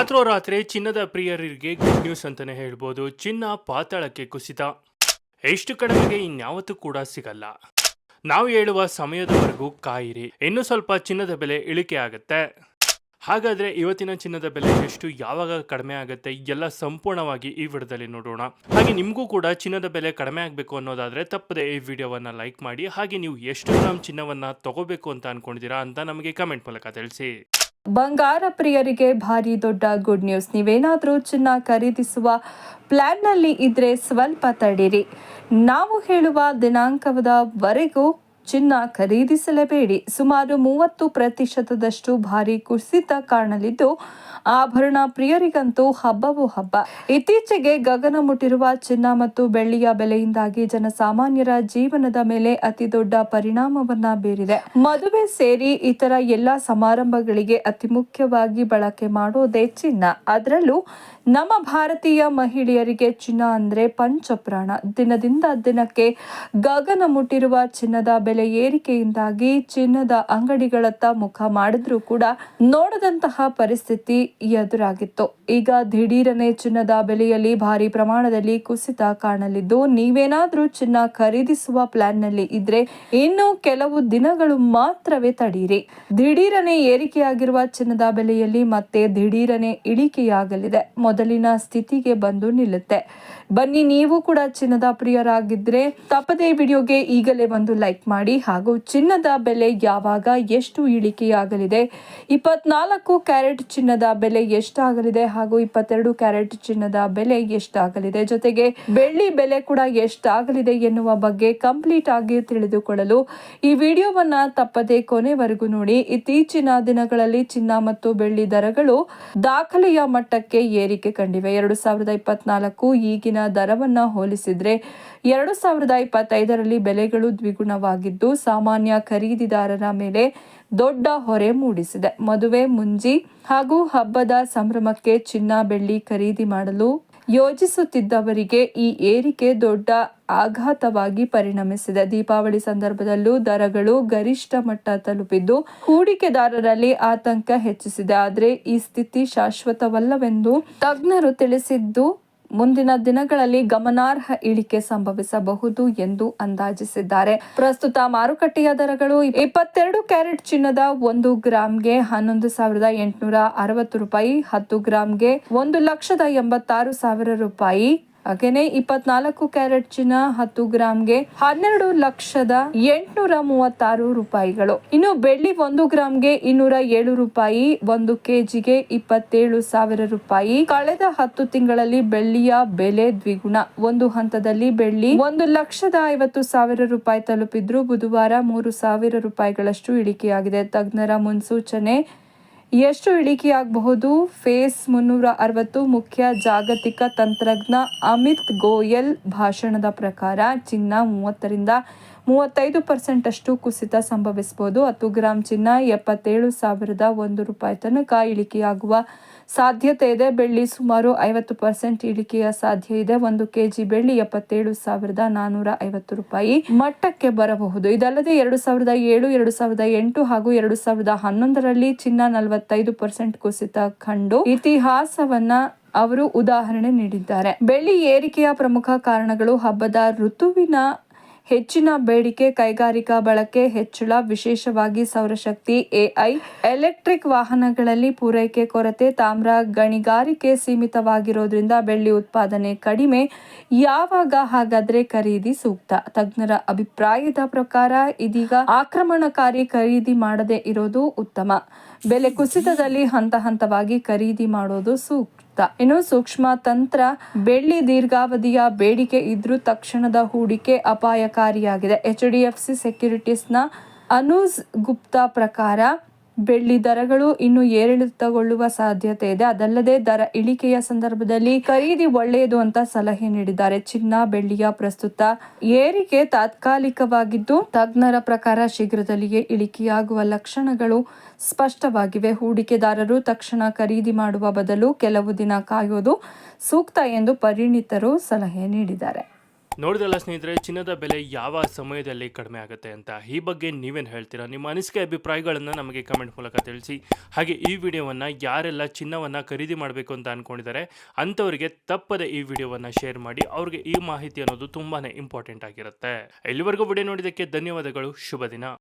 ರಾತ್ರೋರಾತ್ರಿ ಚಿನ್ನದ ಪ್ರಿಯರಿಗೆ ಗುಡ್ ನ್ಯೂಸ್ ಅಂತಾನೆ ಹೇಳ್ಬೋದು. ಚಿನ್ನ ಪಾತಾಳಕ್ಕೆ ಕುಸಿತ. ಎಷ್ಟು ಕಡಿಮೆಗೆ ಇನ್ಯಾವತ್ತೂ ಕೂಡ ಸಿಗಲ್ಲ. ನಾವು ಹೇಳುವ ಸಮಯದವರೆಗೂ ಕಾಯಿರಿ. ಇನ್ನೂ ಸ್ವಲ್ಪ ಚಿನ್ನದ ಬೆಲೆ ಇಳಿಕೆ ಆಗುತ್ತೆ. ಹಾಗಾದ್ರೆ ಇವತ್ತಿನ ಚಿನ್ನದ ಬೆಲೆ ಎಷ್ಟು? ಯಾವಾಗ ಕಡಿಮೆ ಆಗುತ್ತೆ? ಎಲ್ಲ ಸಂಪೂರ್ಣವಾಗಿ ಈ ವಿಡಿಯೋದಲ್ಲಿ ನೋಡೋಣ. ಹಾಗೆ ನಿಮಗೂ ಕೂಡ ಚಿನ್ನದ ಬೆಲೆ ಕಡಿಮೆ ಆಗಬೇಕು ಅನ್ನೋದಾದ್ರೆ ತಪ್ಪದೆ ಈ ವಿಡಿಯೋವನ್ನ ಲೈಕ್ ಮಾಡಿ. ಹಾಗೆ ನೀವು ಎಷ್ಟು ಗ್ರಾಮ್ ಚಿನ್ನವನ್ನ ತಗೋಬೇಕು ಅಂತ ಅನ್ಕೊಂಡಿದ್ದೀರಾ ಅಂತ ನಮಗೆ ಕಮೆಂಟ್ ಮೂಲಕ ತಿಳಿಸಿ. ಬಂಗಾರ ಪ್ರಿಯರಿಗೆ ಭಾರಿ ದೊಡ್ಡ ಗುಡ್ ನ್ಯೂಸ್ ನೀವೇನಾದರೂ ಚಿನ್ನ ಖರೀದಿಸುವ ಪ್ಲಾನ್ನಲ್ಲಿ ಇದ್ರೆ ಸ್ವಲ್ಪ ತಡೀರಿ. ನಾವು ಹೇಳುವ ದಿನಾಂಕದವರೆಗೂ ಚಿನ್ನ ಖರೀದಿಸಲೇಬೇಡಿ. ಸುಮಾರು ಮೂವತ್ತು ಪ್ರತಿಶತದಷ್ಟು ಭಾರಿ ಕುಸಿತ ಕಾಣಲಿದ್ದು, ಆಭರಣ ಪ್ರಿಯರಿಗಂತೂ ಹಬ್ಬವೂ ಹಬ್ಬ. ಇತ್ತೀಚೆಗೆ ಗಗನ ಮುಟ್ಟಿರುವ ಚಿನ್ನ ಮತ್ತು ಬೆಳ್ಳಿಯ ಬೆಲೆಯಿಂದಾಗಿ ಜನಸಾಮಾನ್ಯರ ಜೀವನದ ಮೇಲೆ ಅತಿ ದೊಡ್ಡ ಪರಿಣಾಮವನ್ನ ಬೀರಿದೆ. ಮದುವೆ ಸೇರಿ ಇತರ ಎಲ್ಲಾ ಸಮಾರಂಭಗಳಿಗೆ ಅತಿ ಮುಖ್ಯವಾಗಿ ಬಳಕೆ ಮಾಡೋದೇ ಚಿನ್ನ. ಅದರಲ್ಲೂ ನಮ್ಮ ಭಾರತೀಯ ಮಹಿಳೆಯರಿಗೆ ಚಿನ್ನ ಅಂದ್ರೆ ಪಂಚಪ್ರಾಣ. ದಿನದಿಂದ ದಿನಕ್ಕೆ ಗಗನ ಮುಟ್ಟಿರುವ ಚಿನ್ನದ ಬೆಲೆ ಏರಿಕೆಯಿಂದಾಗಿ ಚಿನ್ನದ ಅಂಗಡಿಗಳತ್ತ ಮುಖ ಮಾಡಿದ್ರೂ ಕೂಡ ನೋಡದಂತಹ ಪರಿಸ್ಥಿತಿ ಎದುರಾಗಿತ್ತು. ಈಗ ದಿಢೀರನೆ ಚಿನ್ನದ ಬೆಲೆಯಲ್ಲಿ ಭಾರಿ ಪ್ರಮಾಣದಲ್ಲಿ ಕುಸಿತ ಕಾಣಲಿದ್ದು, ನೀವೇನಾದ್ರೂ ಚಿನ್ನ ಖರೀದಿಸುವ ಪ್ಲಾನ್ನಲ್ಲಿ ಇದ್ರೆ ಇನ್ನು ಕೆಲವು ದಿನಗಳು ಮಾತ್ರವೇ ತಡೀರಿ. ದಿಢೀರನೆ ಏರಿಕೆಯಾಗಿರುವ ಚಿನ್ನದ ಬೆಲೆಯಲ್ಲಿ ಮತ್ತೆ ದಿಢೀರನೆ ಇಳಿಕೆಯಾಗಲಿದೆ. ಮೊದಲಿನ ಸ್ಥಿತಿಗೆ ಬಂದು ನಿಲ್ಲುತ್ತೆ. ಬನ್ನಿ ನೀವು ಕೂಡ ಚಿನ್ನದ ಪ್ರಿಯರಾಗಿದ್ರೆ ತಪ್ಪದೇ ವಿಡಿಯೋಗೆ ಈಗಲೇ ಒಂದು ಲೈಕ್ ಮಾಡಿ. ಹಾಗೂ ಚಿನ್ನದ ಬೆಲೆ ಯಾವಾಗ ಎಷ್ಟು ಇಳಿಕೆಯಾಗಲಿದೆ? ಇಪ್ಪತ್ನಾಲ್ಕು ಕ್ಯಾರೆಟ್ ಚಿನ್ನದ ಬೆಲೆ ಎಷ್ಟಾಗಲಿದೆ ಹಾಗೂ ಇಪ್ಪತ್ತೆರಡು ಕ್ಯಾರೆಟ್ ಚಿನ್ನದ ಬೆಲೆ ಎಷ್ಟಾಗಲಿದೆ? ಜೊತೆಗೆ ಬೆಳ್ಳಿ ಬೆಲೆ ಕೂಡ ಎಷ್ಟಾಗಲಿದೆ ಎನ್ನುವ ಬಗ್ಗೆ ಕಂಪ್ಲೀಟ್ ಆಗಿ ತಿಳಿದುಕೊಳ್ಳಲು ಈ ವಿಡಿಯೋವನ್ನ ತಪ್ಪದೆ ಕೊನೆವರೆಗೂ ನೋಡಿ. ಇತ್ತೀಚಿನ ದಿನಗಳಲ್ಲಿ ಚಿನ್ನ ಮತ್ತು ಬೆಳ್ಳಿ ದರಗಳು ದಾಖಲೆಯ ಮಟ್ಟಕ್ಕೆ ಏರಿಕೆ ಕಂಡಿವೆ. ಎರಡು ಸಾವಿರದ ಇಪ್ಪತ್ನಾಲ್ಕು ಈಗಿನ ದರವನ್ನ ಹೋಲಿಸಿದ್ರೆ ಎರಡು ಸಾವಿರದ ಇಪ್ಪತ್ತೈದರಲ್ಲಿ ಬೆಲೆಗಳು ದ್ವಿಗುಣವಾಗಿದ್ದು ಸಾಮಾನ್ಯ ಖರೀದಿದಾರರ ಮೇಲೆ ದೊಡ್ಡ ಹೊರೆ ಮೂಡಿಸಿದೆ. ಮದುವೆ ಮುಂಜಿ ಹಾಗೂ ಹಬ್ಬದ ಸಂಭ್ರಮಕ್ಕೆ ಚಿನ್ನ ಬೆಳ್ಳಿ ಖರೀದಿ ಮಾಡಲು ಯೋಜಿಸುತ್ತಿದ್ದವರಿಗೆ ಈ ಏರಿಕೆ ದೊಡ್ಡ ಆಘಾತವಾಗಿ ಪರಿಣಮಿಸಿದೆ. ದೀಪಾವಳಿ ಸಂದರ್ಭದಲ್ಲೂ ದರಗಳು ಗರಿಷ್ಠ ಮಟ್ಟ ತಲುಪಿದ್ದು ಹೂಡಿಕೆದಾರರಲ್ಲಿ ಆತಂಕ ಹೆಚ್ಚಿಸಿದೆ. ಆದರೆ ಈ ಸ್ಥಿತಿ ಶಾಶ್ವತವಲ್ಲವೆಂದು ತಜ್ಞರು ತಿಳಿಸಿದ್ದು ಮುಂದಿನ ದಿನಗಳಲ್ಲಿ ಗಮನಾರ್ಹ ಇಳಿಕೆ ಸಂಭವಿಸಬಹುದು ಎಂದು ಅಂದಾಜಿಸಿದ್ದಾರೆ. ಪ್ರಸ್ತುತ ಮಾರುಕಟ್ಟೆಯ ದರಗಳು ಇಪ್ಪತ್ತೆರಡು ಕ್ಯಾರೆಟ್ ಚಿನ್ನದ ಒಂದು ಗ್ರಾಂಗೆ ಹನ್ನೊಂದು ಸಾವಿರದ ಎಂಟುನೂರ ಅರವತ್ತು ರೂಪಾಯಿ, ಹತ್ತು ಗ್ರಾಂಗೆ ಒಂದು ಲಕ್ಷದ ಎಂಬತ್ತಾರು ಸಾವಿರ ರೂಪಾಯಿ ಹಾಗೇನೆ ಇಪ್ಪತ್ನಾಲ್ಕು ಕ್ಯಾರೆಟ್ ಚಿನ್ನ ಹತ್ತು ಗ್ರಾಂಗೆ ಹನ್ನೆರಡು ಲಕ್ಷದ ಎಂಟುನೂರ ಮೂವತ್ತಾರು ರೂಪಾಯಿಗಳು. ಇನ್ನು ಬೆಳ್ಳಿ ಒಂದು ಗ್ರಾಂಗೆ ಇನ್ನೂರ ಏಳು ರೂಪಾಯಿ, ಒಂದು ಕೆಜಿಗೆ ಇಪ್ಪತ್ತೇಳು ಸಾವಿರ ರೂಪಾಯಿ. ಕಳೆದ ಹತ್ತು ತಿಂಗಳಲ್ಲಿ ಬೆಳ್ಳಿಯ ಬೆಲೆ ದ್ವಿಗುಣ. ಒಂದು ಹಂತದಲ್ಲಿ ಬೆಳ್ಳಿ ಒಂದು ಲಕ್ಷದ ಐವತ್ತು ಸಾವಿರ ರೂಪಾಯಿ ತಲುಪಿದ್ರು ಬುಧವಾರ ಮೂರು ಸಾವಿರ ರೂಪಾಯಿಗಳಷ್ಟು ಇಳಿಕೆಯಾಗಿದೆ. ತಜ್ಞರ ಮುನ್ಸೂಚನೆ ಎಷ್ಟು ಇಳಿಕೆಯಾಗಬಹುದು? ಫೇಸ್ ಮುನ್ನೂರ ಅರವತ್ತು ಮುಖ್ಯ ಜಾಗತಿಕ ತಂತ್ರಜ್ಞ ಅಮಿತ್ ಗೋಯಲ್ ಭಾಷಣದ ಪ್ರಕಾರ ಚಿನ್ನ ಮೂವತ್ತರಿಂದ ಮೂವತ್ತೈದು ಪರ್ಸೆಂಟ್ ಅಷ್ಟು ಕುಸಿತ ಸಂಭವಿಸಬಹುದು. ಹತ್ತು ಗ್ರಾಂ ಚಿನ್ನ ಎಪ್ಪತ್ತೇಳು ಸಾವಿರದ ಒಂದು ರೂಪಾಯಿ ತನಕ ಇಳಿಕೆಯಾಗುವ ಸಾಧ್ಯತೆ ಇದೆ. ಬೆಳ್ಳಿ ಸುಮಾರು ಐವತ್ತು ಪರ್ಸೆಂಟ್ ಇಳಿಕೆಯ ಸಾಧ್ಯ ಇದೆ. ಒಂದು ಕೆಜಿ ಬೆಳ್ಳಿ ಎಪ್ಪತ್ತೇಳು ಸಾವಿರದ ನಾನೂರ ಐವತ್ತು ರೂಪಾಯಿ ಮಟ್ಟಕ್ಕೆ ಬರಬಹುದು. ಇದಲ್ಲದೆ ಎರಡು ಸಾವಿರದ ಏಳು, ಎರಡು ಸಾವಿರದ ಎಂಟು ಹಾಗೂ ಎರಡು ಸಾವಿರದ ಹನ್ನೊಂದರಲ್ಲಿ ಚಿನ್ನ ನಲವತ್ತೈದು ಪರ್ಸೆಂಟ್ ಕುಸಿತ ಕಂಡು ಇತಿಹಾಸವನ್ನ ಅವರು ಉದಾಹರಣೆ ನೀಡಿದ್ದಾರೆ. ಬೆಳ್ಳಿ ಏರಿಕೆಯ ಪ್ರಮುಖ ಕಾರಣಗಳು ಹಬ್ಬದ ಋತುವಿನ ಹೆಚ್ಚಿನ ಬೇಡಿಕೆ ಕೈಗಾರಿಕಾ ಬಳಕೆ ಹೆಚ್ಚಳ, ವಿಶೇಷವಾಗಿ ಸೌರಶಕ್ತಿ, ಎಐ, ಎಲೆಕ್ಟ್ರಿಕ್ ವಾಹನಗಳಲ್ಲಿ ಪೂರೈಕೆ ಕೊರತೆ, ತಾಮ್ರ ಗಣಿಗಾರಿಕೆ ಸೀಮಿತವಾಗಿರೋದ್ರಿಂದ ಬೆಳ್ಳಿ ಉತ್ಪಾದನೆ ಕಡಿಮೆ. ಯಾವಾಗ ಹಾಗಾದ್ರೆ ಖರೀದಿ ಸೂಕ್ತ? ತಜ್ಞರ ಅಭಿಪ್ರಾಯದ ಪ್ರಕಾರ ಇದೀಗ ಆಕ್ರಮಣಕಾರಿ ಖರೀದಿ ಮಾಡದೇ ಇರೋದು ಉತ್ತಮ. ಬೆಲೆ ಕುಸಿತದಲ್ಲಿ ಹಂತ ಹಂತವಾಗಿ ಖರೀದಿ ಮಾಡೋದು ಸೂಕ್ತ. ಇನ್ನು ಸೂಕ್ಷ್ಮ ತಂತ್ರ, ಬೆಳ್ಳಿ ದೀರ್ಘಾವಧಿಯ ಬೇಡಿಕೆ ಇದ್ರೂ ತಕ್ಷಣದ ಹೂಡಿಕೆ ಅಪಾಯಕಾರಿಯಾಗಿದೆ. ಎಚ್ ಡಿ ಎಫ್ ಸಿ ಸೆಕ್ಯೂರಿಟೀಸ್ನ ಅನೂಸ್ ಗುಪ್ತಾ ಪ್ರಕಾರ ಬೆಳ್ಳಿ ದರಗಳು ಇನ್ನು ಏರಿಳಿತಗೊಳ್ಳುವ ಸಾಧ್ಯತೆ ಇದೆ. ಅದಲ್ಲದೆ ದರ ಇಳಿಕೆಯ ಸಂದರ್ಭದಲ್ಲಿ ಖರೀದಿ ಒಳ್ಳೆಯದು ಅಂತ ಸಲಹೆ ನೀಡಿದ್ದಾರೆ. ಚಿನ್ನ, ಬೆಳ್ಳಿಯ ಪ್ರಸ್ತುತ ಏರಿಕೆ ತಾತ್ಕಾಲಿಕವಾಗಿದ್ದು ತಜ್ಞರ ಪ್ರಕಾರ ಶೀಘ್ರದಲ್ಲಿಯೇ ಇಳಿಕೆಯಾಗುವ ಲಕ್ಷಣಗಳು ಸ್ಪಷ್ಟವಾಗಿವೆ. ಹೂಡಿಕೆದಾರರು ತಕ್ಷಣ ಖರೀದಿ ಮಾಡುವ ಬದಲು ಕೆಲವು ದಿನ ಕಾಯೋದು ಸೂಕ್ತ ಎಂದು ಪರಿಣಿತರು ಸಲಹೆ ನೀಡಿದ್ದಾರೆ. ನೋಡಿದಲ್ಲ ಸ್ನೇಹಿತರೆ, ಚಿನ್ನದ ಬೆಲೆ ಯಾವ ಸಮಯದಲ್ಲಿ ಕಡಿಮೆ ಆಗುತ್ತೆ ಅಂತ? ಈ ಬಗ್ಗೆ ನೀವೇನು ಹೇಳ್ತೀರಾ? ನಿಮ್ಮ ಅನಿಸಿಕೆ ಅಭಿಪ್ರಾಯಗಳನ್ನು ನಮಗೆ ಕಮೆಂಟ್ ಮೂಲಕ ತಿಳಿಸಿ. ಹಾಗೆ ಈ ವಿಡಿಯೋವನ್ನು ಯಾರೆಲ್ಲ ಚಿನ್ನವನ್ನು ಖರೀದಿ ಮಾಡಬೇಕು ಅಂತ ಅಂದ್ಕೊಂಡಿದ್ದಾರೆ ಅಂಥವರಿಗೆ ತಪ್ಪದೆ ಈ ವಿಡಿಯೋವನ್ನು ಶೇರ್ ಮಾಡಿ, ಅವ್ರಿಗೆ ಈ ಮಾಹಿತಿ ಅನ್ನೋದು ತುಂಬಾ ಇಂಪಾರ್ಟೆಂಟ್ ಆಗಿರುತ್ತೆ. ಇಲ್ಲಿವರೆಗೂ ವಿಡಿಯೋ ನೋಡಿದ್ದಕ್ಕೆ ಧನ್ಯವಾದಗಳು. ಶುಭ ದಿನ.